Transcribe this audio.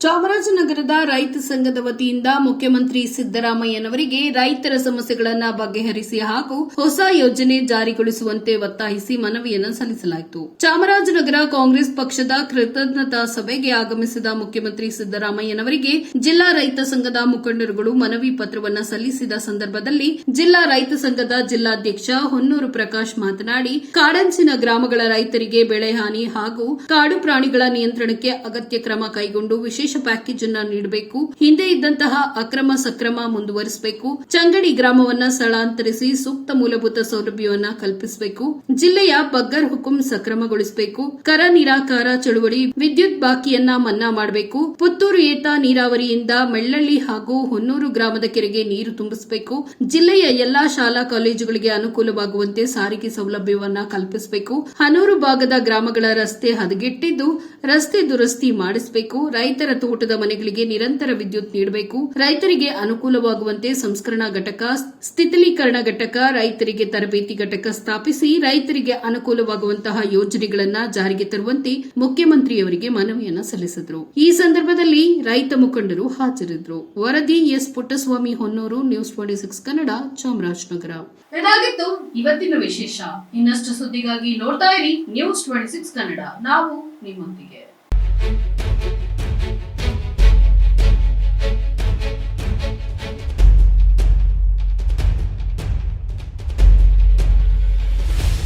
ಚಾಮರಾಜನಗರದ ರೈತ ಸಂಘದ ವತಿಯಿಂದ ಮುಖ್ಯಮಂತ್ರಿ ಸಿದ್ದರಾಮಯ್ಯನವರಿಗೆ ರೈತರ ಸಮಸ್ಯೆಗಳನ್ನು ಬಗೆಹರಿಸಿ ಹಾಗೂ ಹೊಸ ಯೋಜನೆ ಜಾರಿಗೊಳಿಸುವಂತೆ ಒತ್ತಾಯಿಸಿ ಮನವಿಯನ್ನು ಸಲ್ಲಿಸಲಾಯಿತು. ಚಾಮರಾಜನಗರ ಕಾಂಗ್ರೆಸ್ ಪಕ್ಷದ ಕೃತಜ್ಞತಾ ಸಭೆಗೆ ಆಗಮಿಸಿದ ಮುಖ್ಯಮಂತ್ರಿ ಸಿದ್ದರಾಮಯ್ಯನವರಿಗೆ ಜಿಲ್ಲಾ ರೈತ ಸಂಘದ ಮುಖಂಡರುಗಳು ಮನವಿ ಪತ್ರವನ್ನು ಸಲ್ಲಿಸಿದ ಸಂದರ್ಭದಲ್ಲಿ ಜಿಲ್ಲಾ ರೈತ ಸಂಘದ ಜಿಲ್ಲಾಧ್ಯಕ್ಷ ಹೊನ್ನೂರು ಪ್ರಕಾಶ್ ಮಾತನಾಡಿ, ಕಾಡಂಚಿನ ಗ್ರಾಮಗಳ ರೈತರಿಗೆ ಬೆಳೆ ಹಾನಿ ಹಾಗೂ ಕಾಡು ಪ್ರಾಣಿಗಳ ನಿಯಂತ್ರಣಕ್ಕೆ ಅಗತ್ಯ ಕ್ರಮ ಕೈಗೊಂಡು ವಿಶೇಷ ಪ್ಯಾಕೇಜ್ ಅನ್ನ ನೀಡಬೇಕು. ಹಿಂದೆ ಇದ್ದಂತಹ ಅಕ್ರಮ ಸಕ್ರಮ ಮುಂದುವರಿಸಬೇಕು. ಚಂಗಡಿ ಗ್ರಾಮವನ್ನ ಸ್ಥಳಾಂತರಿಸಿ ಸೂಕ್ತ ಮೂಲಭೂತ ಸೌಲಭ್ಯವನ್ನ ಕಲ್ಪಿಸಬೇಕು. ಜಿಲ್ಲೆಯ ಬಗ್ಗರ್ ಹುಕುಂ ಸಕ್ರಮಗೊಳಿಸಬೇಕು. ಕರ ನಿರಾಕಾರ ಚಳುವಳಿ, ವಿದ್ಯುತ್ ಬಾಕಿಯನ್ನ ಮನ್ನಾ ಮಾಡಬೇಕು. ಪುತ್ತೂರು ಏತ ನೀರಾವರಿಯಿಂದ ಮೆಳ್ಳಳ್ಳಿ ಹಾಗೂ ಹೊನ್ನೂರು ಗ್ರಾಮದ ಕೆರೆಗೆ ನೀರು ತುಂಬಿಸಬೇಕು. ಜಿಲ್ಲೆಯ ಎಲ್ಲಾ ಶಾಲಾ ಕಾಲೇಜುಗಳಿಗೆ ಅನುಕೂಲವಾಗುವಂತೆ ಸಾರಿಗೆ ಸೌಲಭ್ಯವನ್ನ ಕಲ್ಪಿಸಬೇಕು. ಹನೂರು ಭಾಗದ ಗ್ರಾಮಗಳ ರಸ್ತೆ ಹದಗೆಟ್ಟಿದ್ದು ರಸ್ತೆ ದುರಸ್ತಿ ಮಾಡಿಸಬೇಕು. ತೋಟದ ಮನೆಗಳಿಗೆ ನಿರಂತರ ವಿದ್ಯುತ್ ನೀಡಬೇಕು. ರೈತರಿಗೆ ಅನುಕೂಲವಾಗುವಂತೆ ಸಂಸ್ಕರಣಾ ಘಟಕ, ಸ್ಥಿತಿಲೀಕರಣ ಘಟಕ, ರೈತರಿಗೆ ತರಬೇತಿ ಘಟಕ ಸ್ಥಾಪಿಸಿ ರೈತರಿಗೆ ಅನುಕೂಲವಾಗುವಂತಹ ಯೋಜನೆಗಳನ್ನು ಜಾರಿಗೆ ತರುವಂತೆ ಮುಖ್ಯಮಂತ್ರಿಯವರಿಗೆ ಮನವಿಯನ್ನು ಸಲ್ಲಿಸಿದರು. ಈ ಸಂದರ್ಭದಲ್ಲಿ ರೈತ ಮುಖಂಡರು ಹಾಜರಿದ್ದರು ವರದಿ S Puttaswamy Honnur, news twenty six Kannada, Chamarajanagar. ಇದಾಗಿತ್ತು ಇವತ್ತಿನ ವಿಶೇಷ. ಇನ್ನಷ್ಟು ಸುದ್ದಿಗಾಗಿ ನೋಡ್ತಾ ಇರಿ ನ್ಯೂಸ್ ಟ್ವೆಂಟಿ ಸಿಕ್ಸ್ ಕನ್ನಡ. ನಾವು ನಿಮ್ಮೊಂದಿಗೆ.